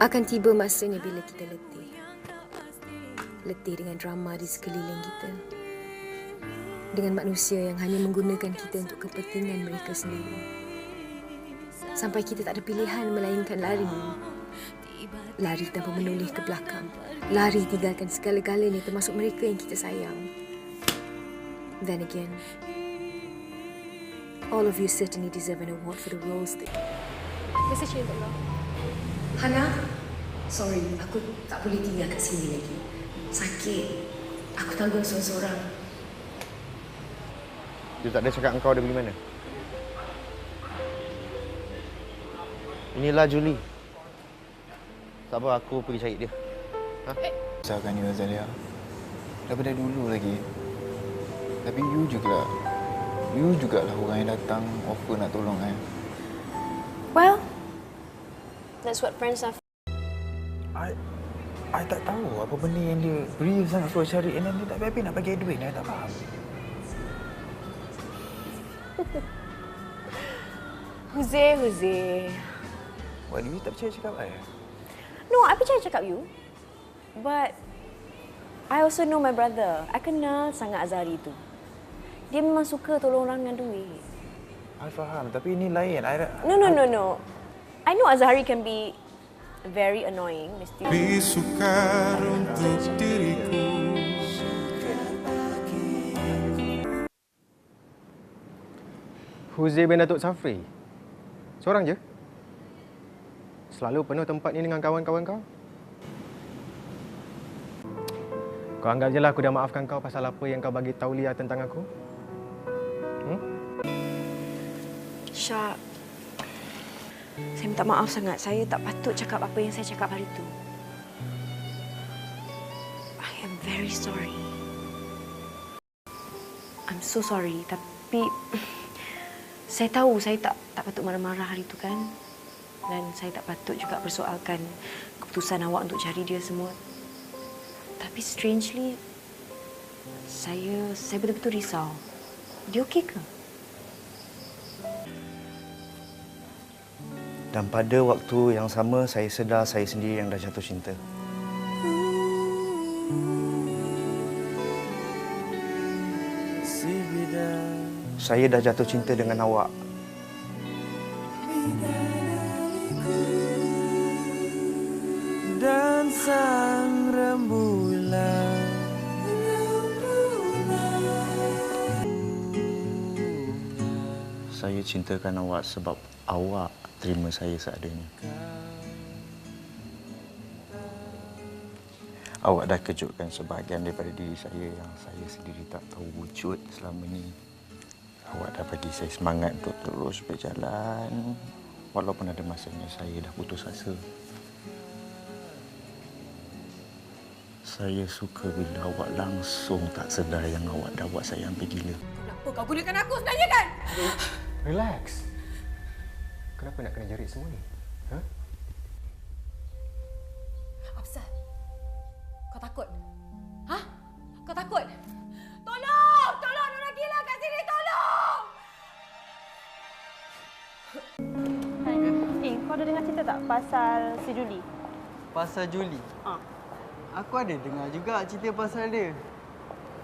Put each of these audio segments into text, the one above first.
Akan tiba masanya bila kita letih. Letih dengan drama di sekeliling kita. Dengan manusia yang hanya menggunakan kita untuk kepentingan mereka sendiri. Sampai kita tak ada pilihan melainkan lari. Lari tanpa menoleh ke belakang. Lari tinggalkan segala-galanya termasuk mereka yang kita sayang. Then again, all of you certainly deserve an award for the roles that Message untuk kau. Hana, sorry, aku tak boleh tinggal kat sini lagi. Sakit. Aku tanggung seorang-seorang. Dia tak ada cakap engkau dia pergi mana? Inilah Julie. Tak apa, aku pergi cari dia. Misalkan you Azalia Daripada dulu lagi Tapi you juga You jugalah orang yang datang Offer nak tolong kan Well, that's what friends are. I I tak tahu apa benda yang dia Beri sangat suruh cari And then dia tak habis nak bagi duit I tak faham Jose, Jose. Why you tak percaya cakap I No, I percaya cakap you. But I also know my brother. I kenal sangat Azari tu. Dia memang suka tolong orang dengan duit. I faham Tapi ini lain I, No, no, no, no. I know Azari can be very annoying, Mesti. Lebih sukar untuk diriku Huzair bin Datuk Safri. Seorang je? Selalu penuh tempat ni dengan kawan-kawan kau? Kau anggap je lah aku dah maafkan kau pasal apa yang kau bagi tahu Lia tentang aku. Hmm? Syak. Saya minta maaf sangat. Saya tak patut cakap apa yang saya cakap hari tu. I am very sorry. I'm so sorry. Tapi saya tahu saya tak tak patut marah-marah hari tu kan. Dan saya tak patut juga persoalkan keputusan awak untuk cari dia semua. Tapi strangely saya saya betul-betul risau. Dia okey ke? Dan pada waktu yang sama saya sedar saya sendiri yang dah jatuh cinta. Saya dah jatuh cinta dengan awak. Dan sang Saya cintakan awak sebab awak terima saya seadanya. Awak dah kejutkan sebahagian daripada diri saya yang saya sendiri tak tahu wujud selama ini. Awak dah bagi saya semangat untuk terus berjalan walaupun ada masanya saya dah putus asa. Saya suka bila awak langsung tak sedar yang awak dah buat saya hampir gila. Kenapa kau gunakan aku sebenarnya kan? Relax. Kenapa nak kena jerit semua ni? Ha? Afsal, kau takut? Hah? Kau takut? Tolong! Tolong! Orang gila kat sini! Tolong! Eh, kau ada dengar cerita tak pasal si Julie? Pasal Julie? Ha. Aku ada dengar juga cerita pasal dia.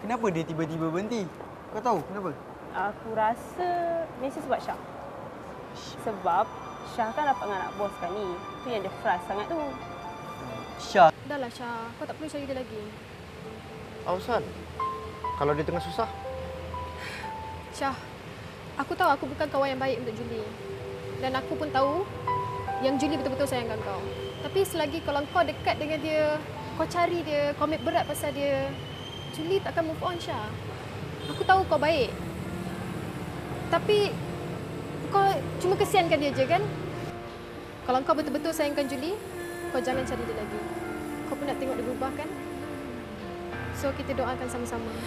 Kenapa dia tiba-tiba berhenti? Kau tahu kenapa? Aku rasa mesti sebab Syah. Sebab Syah kan dapat dengan anak bos kan ni. Tu yang dia frust sangat tu. Syah. Dah lah Syah, kau tak perlu cari dia lagi. Awsan. Kalau dia tengah susah, Syah, aku tahu aku bukan kawan yang baik untuk Julie. Dan aku pun tahu yang Julie betul-betul sayangkan kau. Tapi selagi kalau kau dekat dengan dia, kau cari dia, komit berat pasal dia, Julie takkan move on Syah. Aku tahu kau baik. Tapi kau cuma kesiankan dia je kan? Kalau kau betul-betul sayangkan Julie, kau jangan cari dia lagi. Kau pun nak tengok dia berubah kan? So kita doakan sama-sama.